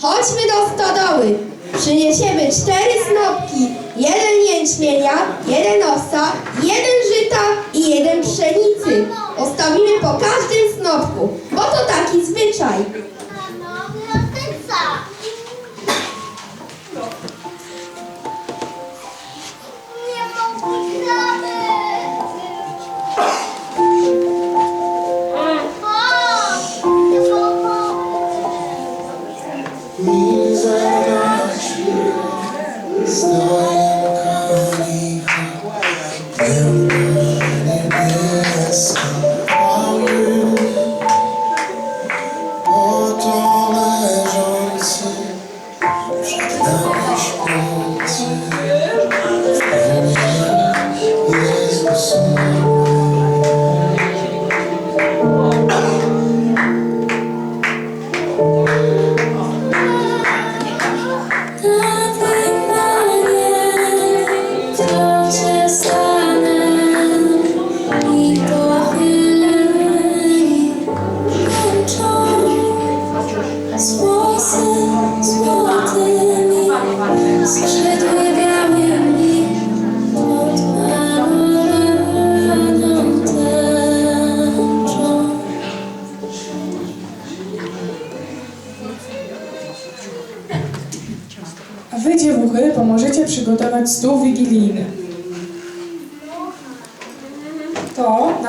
Chodźmy do stodoły. Przyniesiemy cztery snopki. Jeden jęczmienia, jeden owsa, jeden żyta i jeden pszenicy. Postawimy po każdym snopku, bo to taki zwyczaj. Música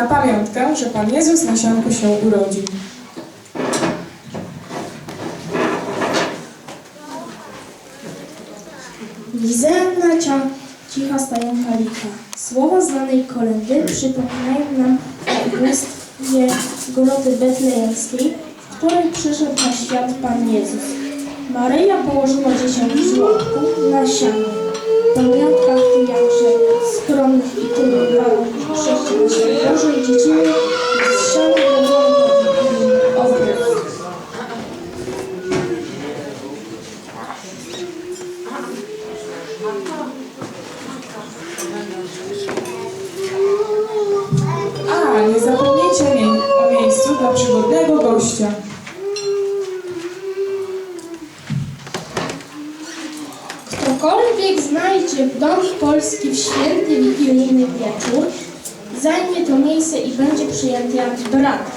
na pamiątkę, że Pan Jezus na sianku się urodził. Lizelna cia, cicha stajenka licha. Słowa znanej kolendy przypominają nam o ubóstwie groty betlejemskiej, w której przyszedł na świat Pan Jezus. Maryja położyła dziecię w żłobku na sianie. Pamiątkach tych jakże skromnych i tylu małych chrześcijan Bożej z siana na obrót. A, nie zapomnijcie o miejscu dla przygodnego gościa. Ktokolwiek znajdzie dom polski w święty wigilijny wieczór, zajmie to miejsce i będzie przyjęty jak brat.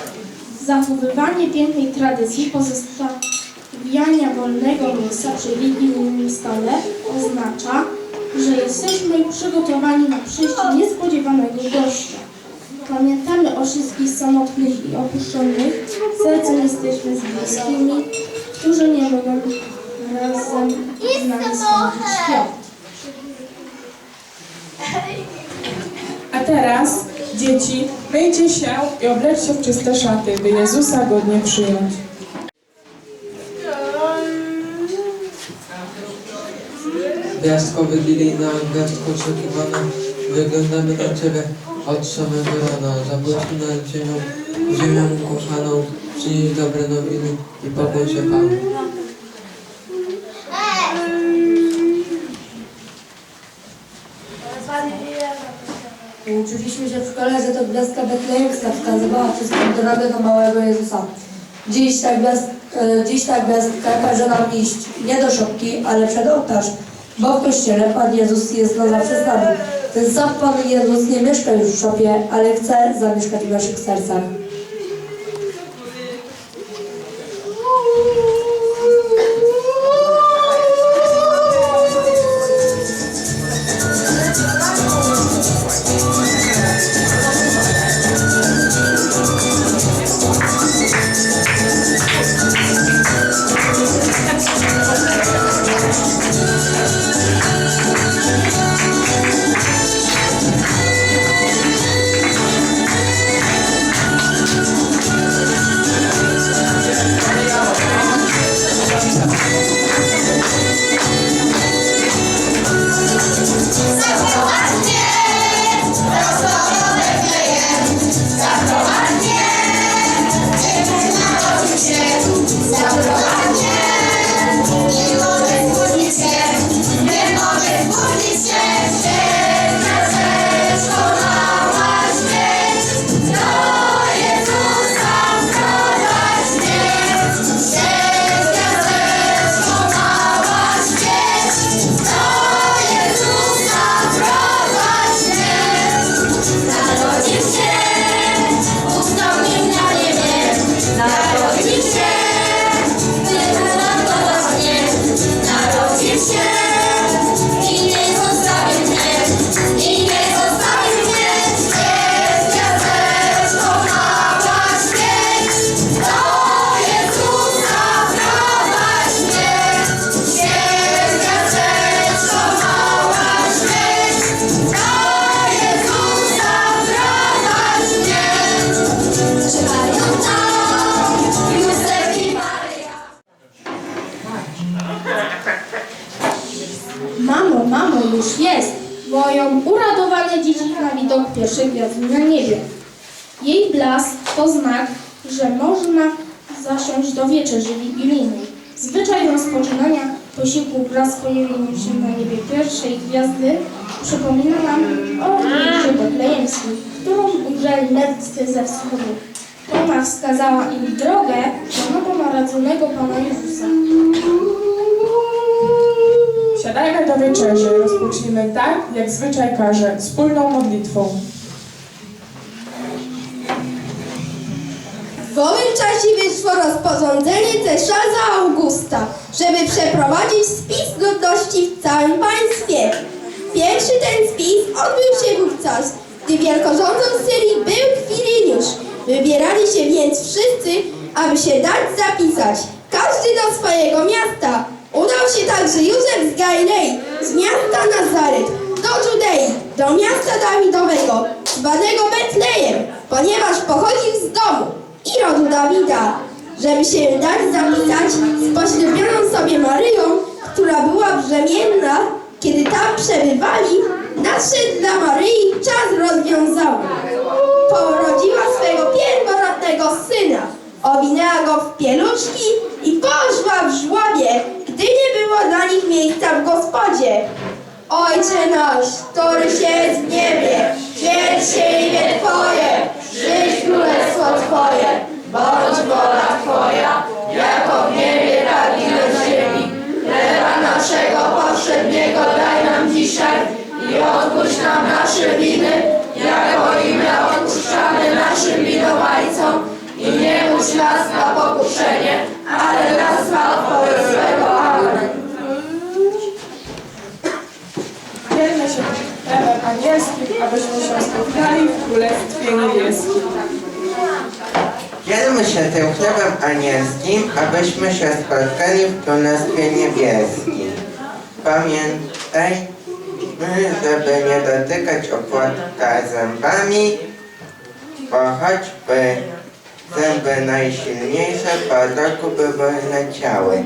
Zachowywanie pięknej tradycji pozostawiania wolnego miejsca przy wigilijnym stole oznacza, że jesteśmy przygotowani na przyjście niespodziewanego gościa. Pamiętamy o wszystkich samotnych i opuszczonych, sercem jesteśmy z bliskimi, którzy nie mogą razem z nami spędzić świąt. A teraz, dzieci, myjcie się i obleczcie w czyste szaty, by Jezusa godnie przyjąć. Gwiazdko wigilijna, gwiazdko oczekiwana, wyglądamy na Ciebie od samego rana. Zabłyśnij nad ziemią, ziemią kochaną, przynieś dobre nowiny i pokój się Panu. Uczyliśmy się w szkole, że to gwiazdka betlejemska wskazywała wszystkim drogę do małego Jezusa. Dziś ta, gwiazd, e, dziś gwiazdka każe nam iść nie do szopki, ale przed ołtarz, bo w kościele Pan Jezus jest na zawsze z nami. Ten sam Pan Jezus nie mieszka już w szopie, ale chce zamieszkać w naszych sercach. Widok pierwszej gwiazdy na niebie. Jej blask to znak, że można zasiąść do wieczerzy wigilijnej. Zwyczaj rozpoczynania posiłku wraz z pojawieniem się na niebie pierwszej gwiazdy przypomina nam o wieży betlejemskiej, którą ujrzeli mędrcy ze wschodu. Ona wskazała im drogę do nowonarodzonego Pana Jezusa. Siadajmy do wieczerzy, rozpocznijmy tak, jak zwyczaj każe, wspólną modlitwą. W owym czasie wyszło rozporządzenie cesarza Augusta, żeby przeprowadzić spis godności w całym państwie. Pierwszy ten spis odbył się wówczas, gdy wielkorządcą Syrii był Kwiriniusz. Wybierali się więc wszyscy, aby się dać zapisać, każdy do swojego miasta. Udał się także Józef z Galilei, z miasta Nazaret, do Judei, do miasta Dawidowego, zwanego Betlejem, ponieważ pochodził z domu i rodu Dawida, żeby się dać zapisać z poślubioną sobie Maryją, która była brzemienna, kiedy tam przebywali, nadszedł dla Maryi czas rozwiązały. Porodziła swego pierworodnego syna, owinęła go w pieluszki i poszła w żłobie, gdy nie było dla nich miejsca w gospodzie. Ojcze nasz, któryś jest w niebie, święć się imię Twoje, przyjdź królestwo Twoje, bądź wola Twoja, jako w niebie, tak i na ziemi. Chleba naszego powszedniego daj nam dzisiaj i odpuść nam nasze winy, jako i my odpuszczamy naszym winowajcom. I nie muś nas na pokuszenie, ale nas zbaw od złego. Amen. Dzielmy się chlebem anielskim, abyśmy się spotkali w Królestwie Niebieskim. Dzielmy się tym chlebem anielskim, abyśmy się spotkali w Królestwie Niebieskim. Pamiętaj, żeby nie dotykać opłatka zębami, bo choćby zęby najsilniejsze po roku by wyleciały.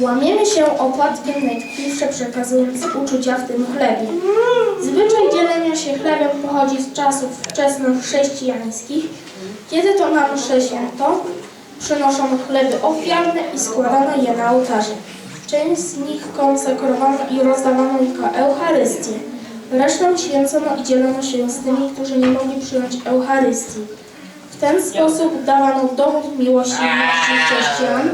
Łamiemy się opłatkiem najtkliwsze przekazując uczucia w tym chlebie. Zwyczaj dzielenia się chlebem pochodzi z czasów wczesnochrześcijańskich, kiedy to na mszę święto przynoszono chleby ofiarne i składano je na ołtarze. Część z nich konsekrowano i rozdawano jako Eucharystię. Resztę święcono i dzielono się z tymi, którzy nie mogli przyjąć Eucharystii. W ten sposób dawano dowód miłości chrześcijan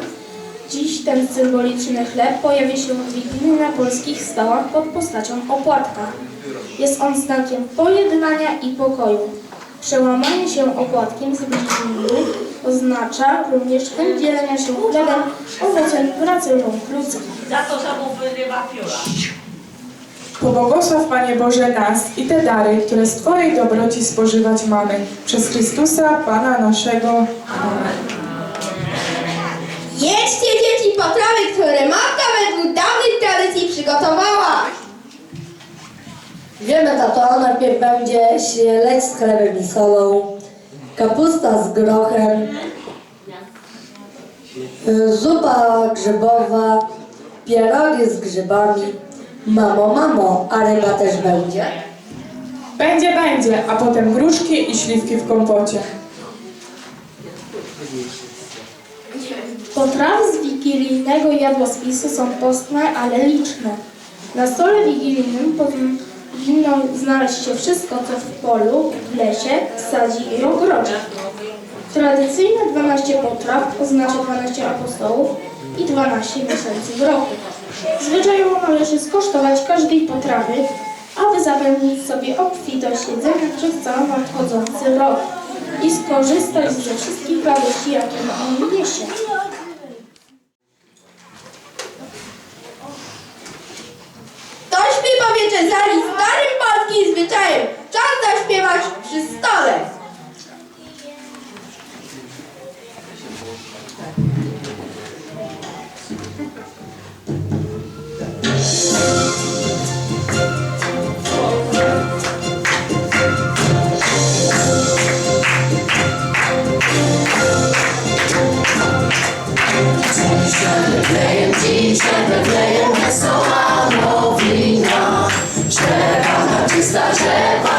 Dziś ten symboliczny chleb pojawia się w Wigilii na polskich stołach pod postacią opłatka. Jest on znakiem pojednania i pokoju. Przełamanie się opłatkiem z Wigilii oznacza również chęć dzielenia się chlebem, owocem pracy rąk ludzkich. Pobłogosław Panie Boże nas i te dary, które z Twojej dobroci spożywać mamy. Przez Chrystusa, Pana naszego. Jedźcie dzieci potrawy, które matka według dawnych tradycji przygotowała. Wiemy, tato, najpierw będzie śledź z chlebem i solą, kapusta z grochem, zupa grzybowa, pierogi z grzybami. Mamo, mamo, a ryba też będzie? Będzie, będzie, a potem gruszki i śliwki w kompocie. Potrawy z wigilijnego jadłospisu są postne, ale liczne. Na stole wigilijnym powinno znaleźć się wszystko, co w polu, w lesie, w sadzie i ogrodzie. Tradycyjne 12 potraw oznacza 12 apostołów i 12 miesięcy w roku. Zwyczajowo należy skosztować każdej potrawy, aby zapewnić sobie obfitość jedzenia przez cały nadchodzący rok i skorzystać ze wszystkich radości, jakie on niesie.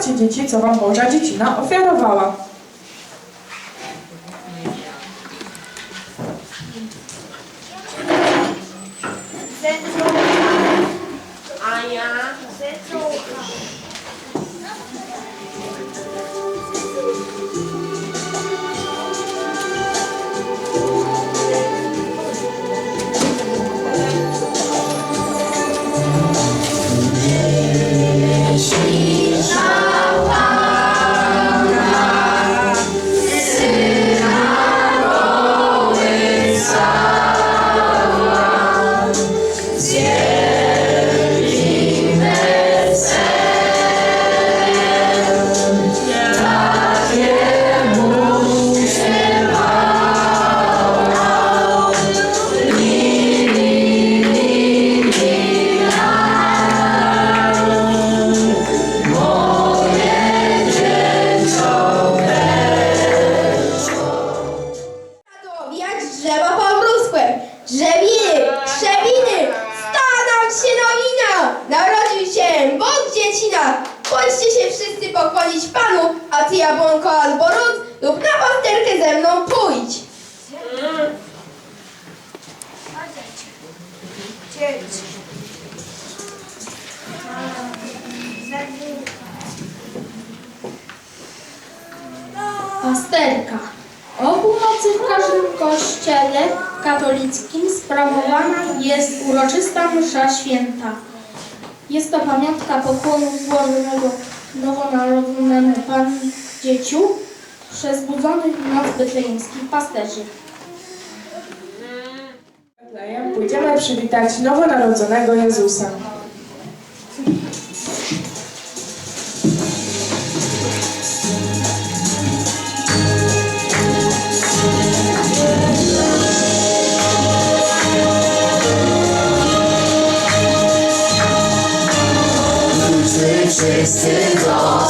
Zobaczcie dzieci, co Wam Boża Dziecina ofiarowała. Dziecina. Chodźcie się wszyscy pokłonić Panu, a ty jabłonko albo ród lub na pasterkę ze mną pójdź. Pasterka. O północy w każdym kościele katolickim sprawowana jest uroczysta msza święta. Jest to pamiątka pokłonu złożonego nowonarodzonemu Panu Dzieciu przez budzonych w noc pasterzy. Pójdziemy przywitać nowonarodzonego Jezusa. Sercucha,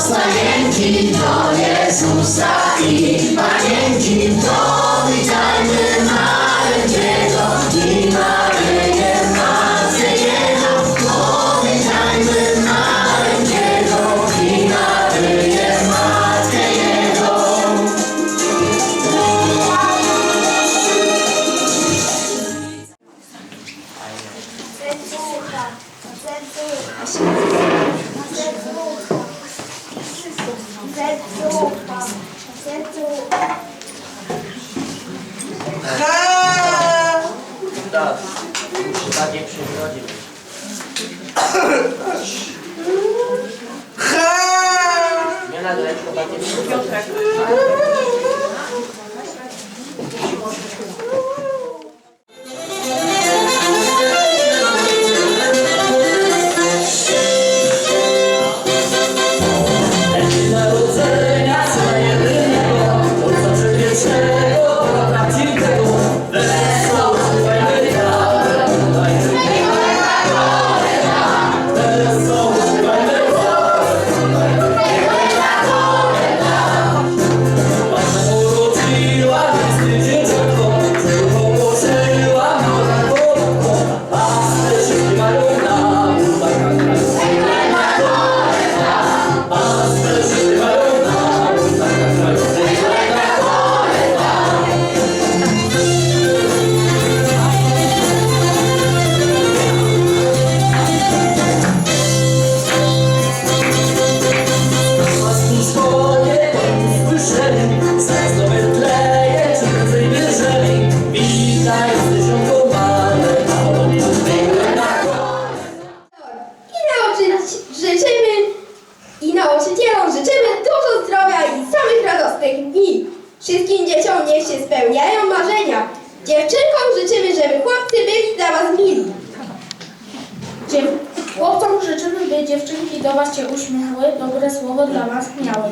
słowo dla Was miały.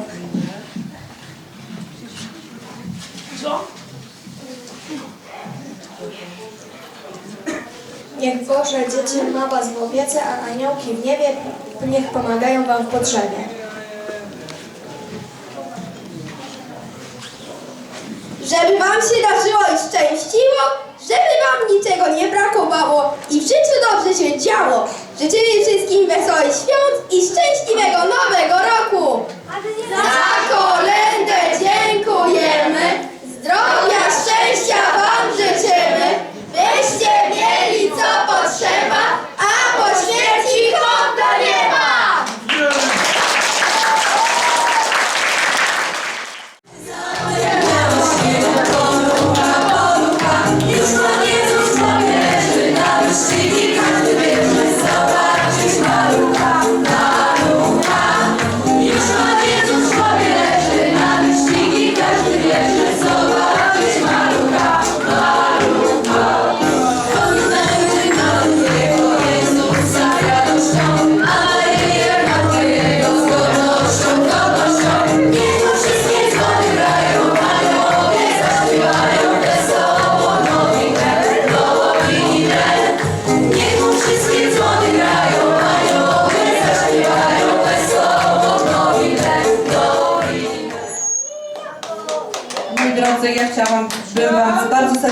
Niech Boże dzieci ma was w opiece, a aniołki w niebie niech pomagają wam w potrzebie. Żeby wam się darzyło i szczęściło, żeby wam niczego nie brakowało i w życiu dobrze się działo. Życzymy wszystkim wesołych świąt i szczęśliwego nowego roku. Za kolędę dziękujemy, zdrowia, szczęścia wam życzymy, byście mieli co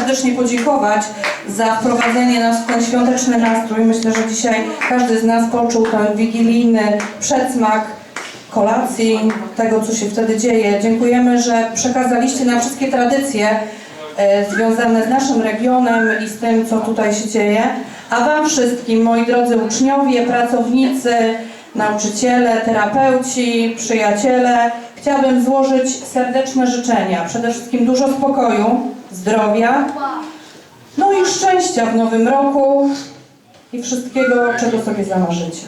serdecznie podziękować za wprowadzenie nas w ten świąteczny nastrój. Myślę, że dzisiaj każdy z nas poczuł ten wigilijny przedsmak kolacji, tego co się wtedy dzieje. Dziękujemy, że przekazaliście nam wszystkie tradycje e, związane z naszym regionem i z tym, co tutaj się dzieje. A Wam wszystkim, moi drodzy uczniowie, pracownicy, nauczyciele, terapeuci, przyjaciele, chciałabym złożyć serdeczne życzenia. Przede wszystkim dużo spokoju, zdrowia, no i szczęścia w nowym roku i wszystkiego, czego sobie zamarzycie.